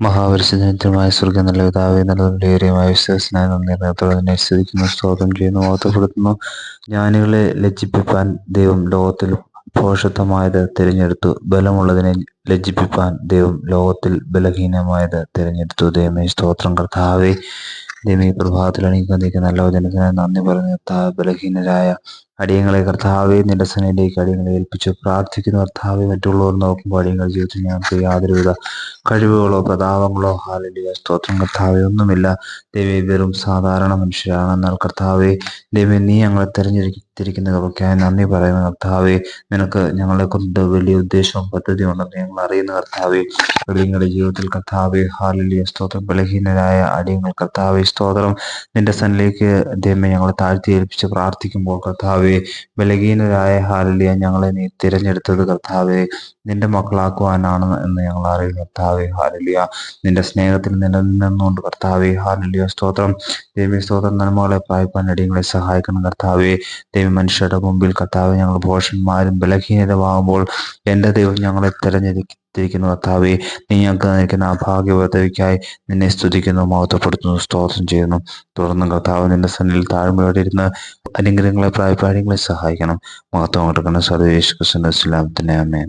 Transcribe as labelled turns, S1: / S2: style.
S1: മഹാപരിശുദ്ധമായ സ്വർഗം നല്ല പിതാവേ നല്ലതുള്ളേറിയമായ വിശ്വാസനായ നന്ദി. തന്നെ സ്തുതിക്കുന്നു സ്തോത്രം ചെയ്യുന്നു ഓർത്തപ്പെടുത്തുന്നു ജ്ഞാനികളെ ലജ്ജിപ്പിപ്പാൻ ദൈവം ലോകത്തിൽ ഭോഷത്വമായത് തിരഞ്ഞെടുത്തു. ബലമുള്ളതിനെ ലജ്ജിപ്പിപ്പാൻ ദൈവം ലോകത്തിൽ ബലഹീനമായത് തിരഞ്ഞെടുത്തു. ദൈവമേ സ്തോത്രം. കർത്താവേ ഈ പ്രഭാതത്തിൽ അണിയിക്കുന്ന നല്ല വചനത്തിന് നന്ദി പറഞ്ഞു ബലഹീനരായ അടിയങ്ങളെ കർത്താവെ നിന്റെ സനയിലേക്ക് അടിയങ്ങളെ ഏൽപ്പിച്ചു പ്രാർത്ഥിക്കുന്ന. കർത്താവെ മറ്റുള്ളവർ നോക്കുമ്പോൾ അടിയങ്ങൾ ജീവിതത്തിൽ ഞങ്ങൾക്ക് യാതൊരുവിധ കഴിവുകളോ പ്രതാപങ്ങളോ ഹാലിയ സ്തോത്രം. കർത്താവെ ഒന്നുമില്ല. ദൈവം വെറും സാധാരണ മനുഷ്യരാണ്. എന്നാൽ കർത്താവെ ദൈവം നീ ഞങ്ങളെ തിരഞ്ഞെടുത്തിരിക്കുന്നവർക്കായി നന്ദി പറയുന്ന. കർത്താവെ നിനക്ക് ഞങ്ങളെ കൊണ്ട് വലിയ ഉദ്ദേശവും പദ്ധതിയും ഉണ്ടെന്ന് ഞങ്ങൾ അറിയുന്ന. കർത്താവെ അടിയങ്ങളുടെ ജീവിതത്തിൽ കർത്താവെ ഹാലിയ സ്തോത്രം. ബലഹീനരായ അടിയങ്ങൾ കർത്താവെ സ്തോത്രം. നിന്റെ സനിലേക്ക് ദൈവം ഞങ്ങളെ താഴ്ത്തി ഏൽപ്പിച്ച് പ്രാർത്ഥിക്കുമ്പോൾ കർത്താവെ ബലഹീനരായ ഹാലിയ ഞങ്ങളെ നീ തിരഞ്ഞെടുത്തത് കർത്താവെ നിന്റെ മക്കളാക്കുവാനാണ് എന്ന് ഞങ്ങൾ അറിയുന്നു കർത്താവെ ഹാലിയ നിന്റെ സ്നേഹത്തിൽ നിലനിന്നുകൊണ്ട് കർത്താവെ ഹാലിയ സ്തോത്രം. ദേവി സ്തോത്രം. നന്മകളെ പ്രായപ്പാൻ അടിയങ്ങളെ സഹായിക്കണം കർത്താവെ. ദേവി മനുഷ്യരുടെ മുമ്പിൽ കർത്താവെ ഞങ്ങൾ ഭോഷന്മാരും ബലഹീനതമാകുമ്പോൾ എന്റെ ദൈവം ഞങ്ങളെ തിരഞ്ഞെടുത്തിരിക്കുന്നു കർത്താവെ. നീ ഞങ്ങൾക്ക് നിൽക്കുന്ന ആ ഭാഗ്യവർദ്ധവിക്കായി നിന്നെ സ്തുതിക്കുന്നു മഹത്വപ്പെടുത്തുന്നു സ്തോത്രം ചെയ്യുന്നു. തുടർന്ന് കർത്താവ് നിന്റെ സന്നിധിയിൽ താഴ്മയോടെ ഇരുന്ന് അനുഗ്രഹങ്ങളെ പ്രായപ്പാടികളെ സഹായിക്കണം. മഹത്വം കൊടുക്കണം സർവേശ്വരൻ ഇസ്ലാമത്തിന്റെ അമ്മേ